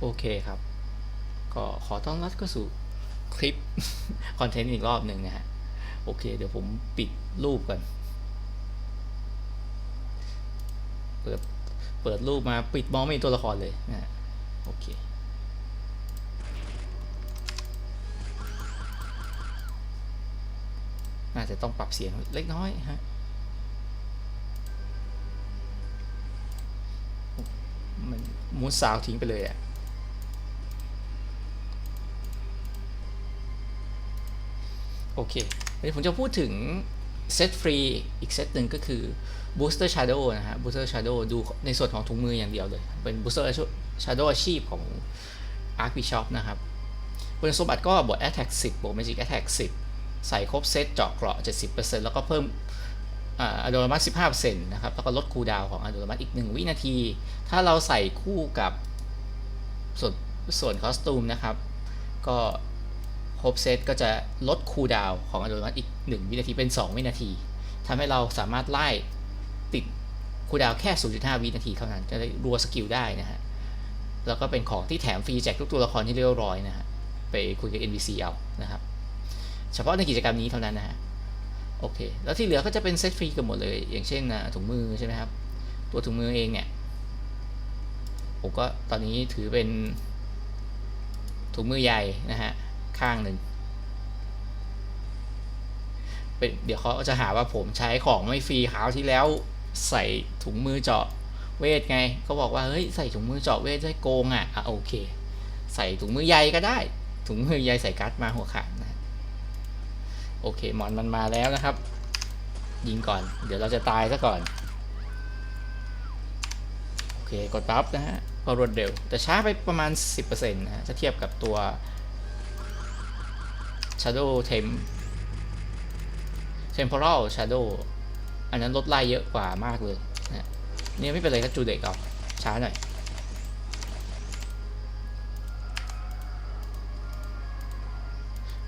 โอเคครับ ก็ขอต้อนรับเข้าสู่คลิป คอนเทนต์อีกรอบหนึ่งนะฮะ โอเค เดี๋ยวผมปิดรูปก่อน เปิด เปิดรูปมาปิดมองไม่เห็นตัวละครเลยนะฮะโอเค น่าจะต้องปรับเสียงเล็กน้อยฮะมันมูดซาวทิ้งไปเลยอะ่ะ โอเคเดี๋ยวผมจะพูดถึงเซตฟรีอีกเซตหนึ่งก็คือ Booster Shadow นะฮะ Booster Shadow ดูในส่วนของถุงมืออย่างเดียวเลย เป็น Booster Shadow อาชีพของ Arc Bishop นะครับคุณสมบัติก็บวก Attack 10 บวก Magic Attack 10 ใส่ครบเซตเจาะเกราะ 70%แล้วก็เพิ่มอะโดรมัส15%นะครับ แล้วก็ลดคูดาวของอะโดรมัสอีก 1 วินาที ถ้าเราใส่คู่กับส่วนส่วนคอสตูมนะครับ ก็ ครบเซตก็จะลดคูลดาวของอะโดรมัสอีก 1 วินาทีเป็น 2 วินาทีทำให้เราสามารถไล่ติดคูลดาวน์แค่ 0.5 วินาทีเท่านั้น จะได้รัวสกิลได้นะฮะ แล้วก็เป็นของที่แถมฟรีแจกทุกตัวละครที่เรียบร้อยนะฮะ ไปคุยกับ NPC เอานะครับ เฉพาะในกิจกรรมนี้เท่านั้นนะฮะ โอเค แล้วที่เหลือก็จะเป็นเซตฟรีกันหมดเลย อย่างเช่นถุงมือใช่ไหมครับ ตัวถุงมือเองเนี่ยผมก็ตอนนี้ถือเป็นถุงมือใหญ่นะฮะ ข้างหนึ่งเป็นเดี๋ยวเขาจะหาว่าผมใช้ของไม่ฟรีคราวที่แล้วใส่ถุงมือเจาะเวทไงเขาบอกว่าเฮ้ยใส่ถุงมือเจาะเวทได้โกงอะอะโอเค ใส่ถุงมือใหญ่ก็ได้ ถุงมือใหญ่ใส่การ์ดมาหัวขาดนะโอเคหมอนมันมาแล้วนะครับ ยิงก่อน เดี๋ยวเราจะตายซะก่อนโอเคกดปั๊บนะฮะก็รวดเร็ว แต่ช้าไปประมาณ 10%นะฮะถ้าเทียบกับตัว Shadow Temp Temporal Shadow อันนั้นลดไล่เยอะกว่ามากเลยนะนี่ไม่เป็นไรครับจูเด็กเอาช้าหน่อย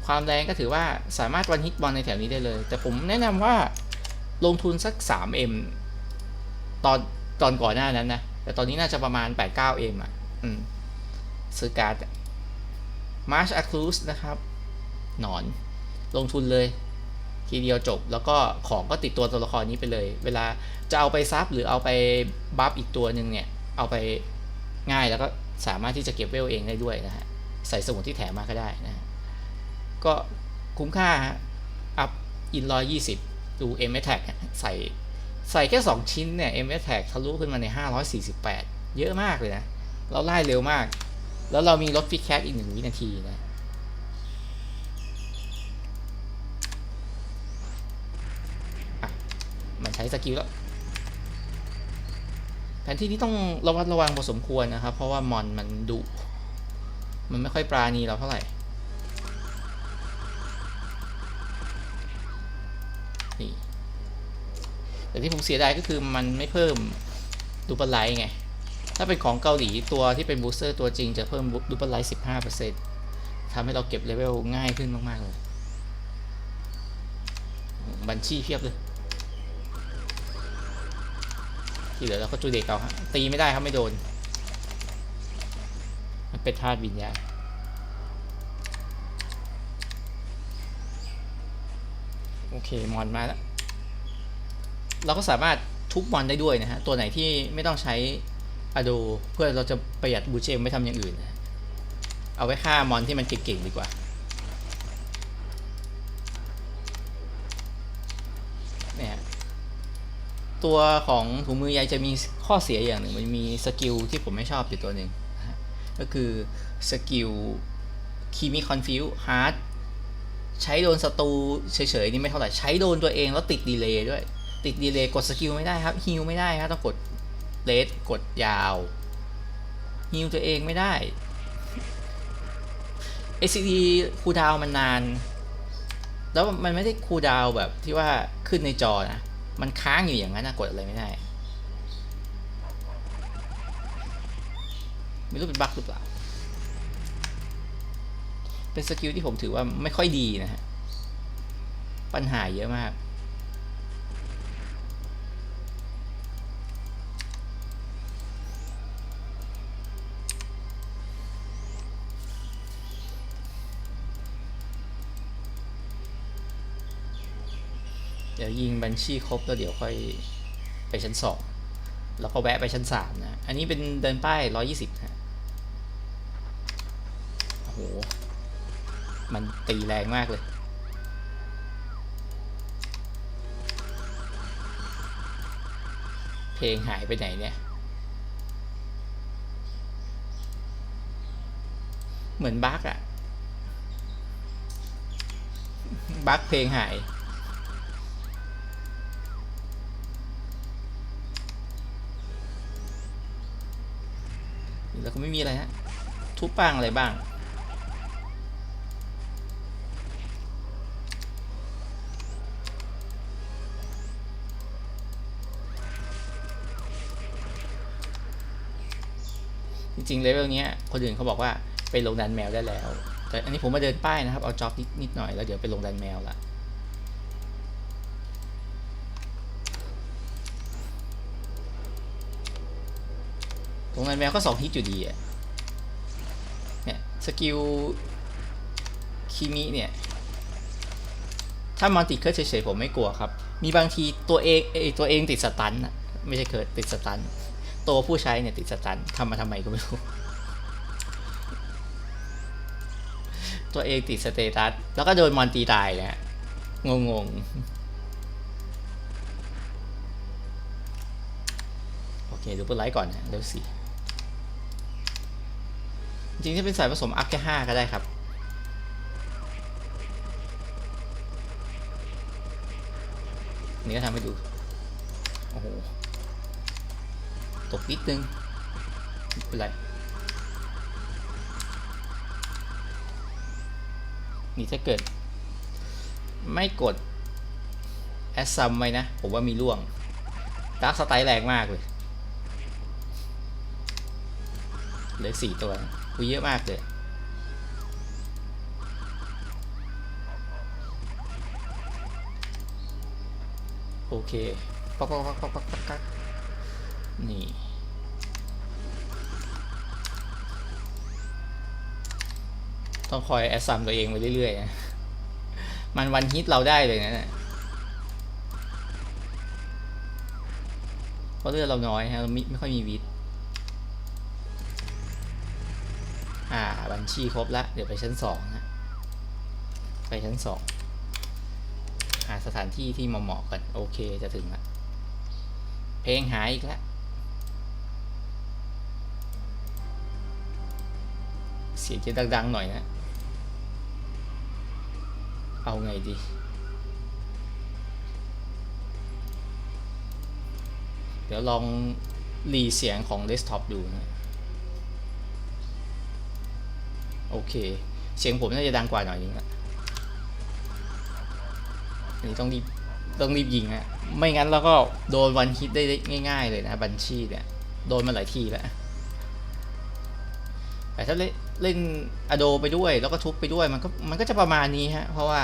ความแรงก็ถือว่าสามารถวันฮิตบอลในแถวนี้ได้เลย แต่ผมแนะนำว่าลงทุนสัก 3M ตอนตอนก่อนหน้านั้นนะ แต่ตอนนี้น่าจะประมาณ 8-9M อะ อืมซื้อการ์ด March a c l u s นะครับ หนอน ลงทุนเลย ทีเดียวจบ แล้วก็ของก็ติดตัวตัวละครนี้ไปเลย เวลาจะเอาไปซับหรือเอาไปบัฟอีกตัวหนึ่งเนี่ย เอาไปง่ายแล้วก็สามารถที่จะเก็บเวลเองได้ด้วยนะฮะ ใส่สมุดที่แถมมาก็ได้นะ ก็คุ้มค่าฮะ อัพอินร้อยยี่สิบดู M Attack ใส่ใส่แค่ 2 ชิ้นเนี่ย M Attack ทะลุขึ้นมาใน 548 เยอะมากเลยนะ เราไล่เร็วมาก แล้วเรามีลดฟิกแคทอีกหนึ่งวินาทีนะ มันใช้สกิลแล้วแผนที่นี้ต้องระวัดระวังพอสมควรนะครับ เพราะว่ามอนมันดุมันไม่ค่อยปราณีเราเท่าไหร่นี่แต่ที่ผมเสียดายก็คือมันไม่เพิ่มดูเปอร์ไลท์ไง ถ้าเป็นของเกาหลีตัวที่เป็นบูสเตอร์ตัวจริงจะเพิ่มดูเปอร์ไลท์15%ทำให้เราเก็บเลเวลง่ายขึ้นมาก ๆ เลย บัญชีเพียบเลย ที่เหลือเราก็จูเด็กเอาฮะตีไม่ได้ครับไม่โดน มันเป็นธาตุวิญญาณโอเคมอนมาแล้วเราก็สามารถทุบมอนได้ด้วยนะฮะ ตัวไหนที่ไม่ต้องใช้อะโดเพื่อเราจะประหยัดบูเจมไม่ทำอย่างอื่น เอาไว้ฆ่ามอนที่มันเก่งๆดีกว่า เนี่ย ตัวของถุงมือใยจะมีข้อเสียอย่างหนึ่งมันมีสกิลที่ผมไม่ชอบอยู่ตัวหนึ่งก็คือสกิลคีมีคอนฟิวฮาร์ดใช้โดนศัตรูเฉยๆนี่ไม่เท่าไหร่ใช้โดนตัวเองแล้วติดดีเลย์ด้วย ติดดีเลย์กดสกิลไม่ได้ครับฮิลไม่ได้ครับต้องกดเลสกดยาวฮิลตัวเองไม่ได้ SCD คูดาวมันนาน แล้วมันไม่ได้คูดาวแบบที่ว่าขึ้นในจอนะ มันค้างอยู่อย่างนั้นนะกดอะไรไม่ได้ ไม่รู้เป็นบั๊กหรือเปล่า เป็นสกิลที่ผมถือว่าไม่ค่อยดีนะฮะ ปัญหาเยอะมาก เดี๋ยวยิงบัญชีครบแล้วเดี๋ยวค่อยไปชั้นสองแล้วก็แวะไปชั้นสามนะ อันนี้เป็นเดินป้ายร้อยี่สิบฮะโอ้โห มันตีแรงมากเลยเพลงหายไปไหนเนี่ย เหมือนบั๊กอะบั๊กเพลงหาย แล้วก็ไม่มีอะไรฮะ ทุบบ้างอะไรบ้าง จริงๆเลเวลเนี้ยคนอื่นเขาบอกว่าไปลงดันแมวได้แล้ว แต่อันนี้ผมมาเดินป้ายนะครับ เอาจ็อบนิดนิดหน่อยแล้วเดี๋ยวไปลงดันแมวละ ลงดันแมวก็สองฮิตอยู่ดีอะเนี่ยสกิลคิมิเนี่ยถ้ามันติดเคิร์ดเฉยๆผมไม่กลัวครับ มีบางทีตัวเองเอตัวเองติดสตันอะไม่ใช่เคิร์ดติดสตัน ตัวผู้ใช้เนี่ยติดสตันทำมาทำไมก็ไม่รู้ ตัวเองติดสเตตัส แล้วก็โดนมอนตีตายเลยฮะงงงๆโอเค ดูเปิดไลท์ก่อนนะเร็วสี่ จริงๆถ้าเป็นสายผสมอัพแค่ห้าก็ได้ครับ นี่ก็ทำให้ดู โอ้โห ตกนิดนึงไม่เป็นไร นี่ถ้าเกิด ไม่กด แอสซัมไว้นะ ผมว่ามีร่วงดาร์กสไตล์แรงมากเลย เหลือสี่ตัวนะคุยเยอะมากเลยโอเคป๊อกป๊อกป๊อกป๊อกป๊อกป๊อกป๊อกนี่ต้องคอยแอสซัมตัวเองไปเรื่อยๆ มันวันฮิตเราได้เลยนะเนี่ยเพราะเลือดเราน้อยฮะ เราไม่ไม่ค่อยมีวิท บัญชีครบละเดี๋ยวไปชั้นสองนะไปชั้นสองหาสถานที่ที่เหมาะๆกันโอเคจะถึงละเพลงหายอีกแล้วเสียงจะดังๆหน่อยนะ เอาไงดี เดี๋ยวลองรีเสียงของเดสก์ท็อปดูนะ โอเค เสียงผมน่าจะดังกว่าหน่อยนึงอะอันนี้ต้องรีบต้องรีบยิงฮะไม่งั้นเราก็โดนวันฮิตได้ง่าย ๆ เลยนะบัญชีเนี่ยโดนมาหลายทีแล้วแต่ถ้าเล่นเล่นอโดไปด้วยแล้วก็ทุบไปด้วยมันก็มันก็จะประมาณนี้ฮะเพราะว่า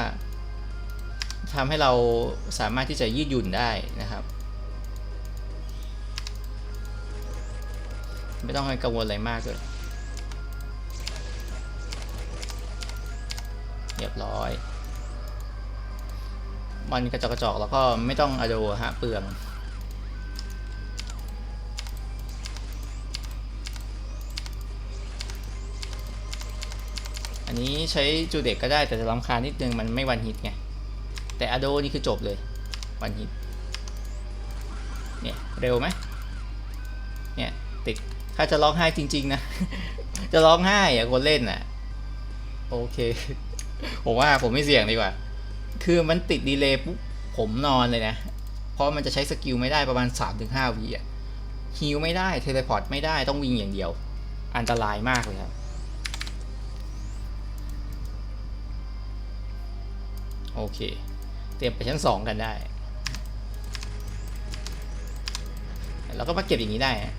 ทำให้เราสามารถที่จะยืดหยุ่นได้นะครับ ไม่ต้องให้กังวลอะไรมากเลย บร้อย มันกระจกกระจกแล้วก็ไม่ต้องอโดฮะเปลืองอันนี้ใช้จูเด็กก็ได้แต่จะรำคาญนิดนึงมันไม่วันฮิตไง แต่อโดนี่คือจบเลยวันฮิตเนี่ยเร็วไหมเนี่ยติดถ้าจะร้องไห้จริง ๆ นะ จะร้องไห้อะคนเล่นอะโอเค ผมว่าผมไม่เสี่ยงดีกว่า คือมันติดดีเลย์ปุ๊บผมนอนเลยนะ เพราะมันจะใช้สกิลไม่ได้ประมาณ 3-5วิอะฮิวไม่ได้ เทเลพอร์ตไม่ได้ต้องวิ่งอย่างเดียว อันตรายมากเลยครับ โอเค เตรียมไปชั้นสองกันได้ แล้วก็มาเก็บอย่างนี้ได้ฮะ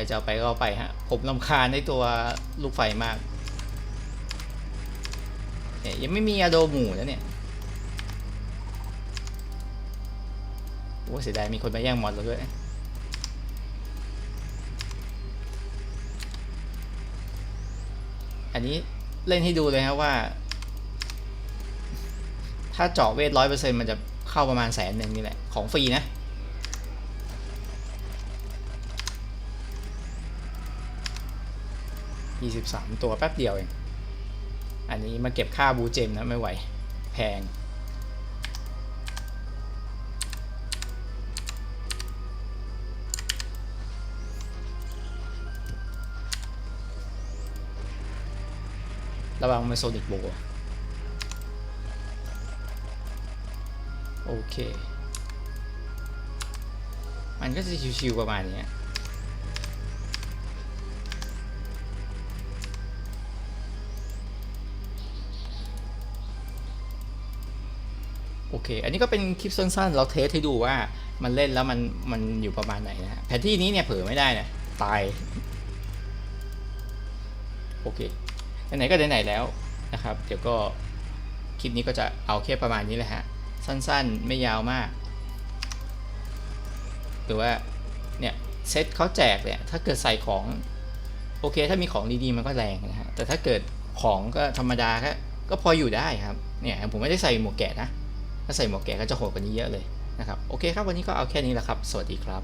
รจะเอาไปก็เอาไปฮะ ผมลำคาญในตัวลูกไฟมาก เนี่ยยังไม่มีอะโดหมูนะเนี่ยโอ้เสียดายมีคนมาแย่งมอนเราด้วยอันนี้เล่นให้ดูเลยครับว่า ถ้าเจาะเวทร้อยเปอร์เซ็นต์มันจะเข้าประมาณแสนหนึ่งนี่แหละ ของฟรีนะ ยี่สิบสามตัวแป๊บเดียวเอง อันนี้มาเก็บค่าบูเจมนะไม่ไหว แพง ระวังมันโซนิกโบโอเค มันก็จะชิวๆประมาณนี้ โอเค อันนี้ก็เป็นคลิปสั้นๆ เราเทสให้ดูว่ามันเล่นแล้วมันมันอยู่ประมาณไหนนะฮะแผนที่นี้เนี่ยเผลอไม่ได้นะตาย โอเค ไหนๆก็ไหนๆแล้วนะครับ เดี๋ยวก็คลิปนี้ก็จะเอาแค่ประมาณนี้แหละฮะ สั้นๆ ไม่ยาวมาก หรือว่าเนี่ยเซตเขาแจกเนี่ยถ้าเกิดใส่ของ โอเค ถ้ามีของดีๆ มันก็แรงนะฮะ แต่ถ้าเกิดของก็ธรรมดาก็ก็พออยู่ได้ครับ เนี่ยผมไม่ได้ใส่หมวกแกะนะ ถ้าใส่หมวกแก่ก็จะโหดกว่านี้เยอะเลยนะครับ โอเคครับ วันนี้ก็เอาแค่นี้แหละครับ สวัสดีครับ